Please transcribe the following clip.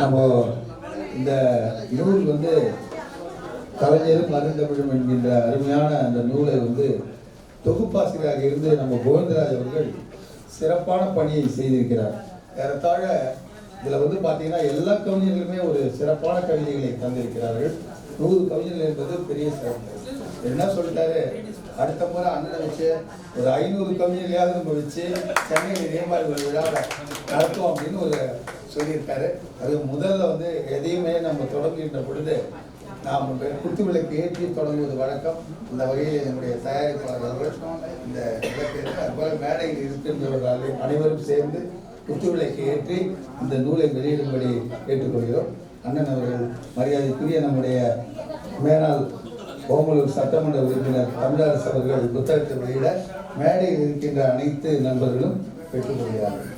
நம்ம இந்த நூல் வந்து கலைஞரும் அருந்தமிழும் என்கின்ற அருமையான அந்த நூலை வந்து தொகுப்பாசிரியராக இருந்து நம்ம கோவிந்தராஜ் அவர்கள் சிறப்பான பணியை செய்திருக்கிறார். ஏறத்தாழ இதில் வந்து பார்த்தீங்கன்னா எல்லா கவிஞர்களுமே ஒரு சிறப்பான கவிதைகளை தந்திருக்கிறார்கள். நூறு கவிஞர்கள் என்பது பெரிய சிறப்பு. என்ன சொல்லிட்டாரு? அடுத்த முறை அண்ணனை வச்சு ஒரு ஐநூறு கம்மியிலையாவது நம்ம வச்சு சென்னையில் இதே விழா நடத்தும் நடத்துவோம் அப்படின்னு ஒரு சொல்லியிருக்காரு. அது முதல்ல வந்து எதையுமே நம்ம தொடங்குகின்ற பொழுது நாம் குத்து விளக்கு ஏற்றி தொடங்குவது வழக்கம். இந்த வகையில் நம்முடைய தயாரிப்பாளர்கள் இந்த விளக்கு அதுபோல மேடையில் இருக்கின்றவர்கள் அனைவரும் சேர்ந்து குத்து விளக்கு ஏற்றி இந்த நூலை வெளியிடும்படி கேட்டுக்கொள்கிறோம். அண்ணன் அவர்கள் மரியாதைக்குரிய நம்முடைய மேனால் ஓமலூர் சட்டமன்ற உறுப்பினர் தமிழரசு அவர்கள் புத்தகத்தை வெளியிட மேடையில் இருக்கின்ற அனைத்து நண்பர்களும் பெற்றுக்கொள்கிறார்கள்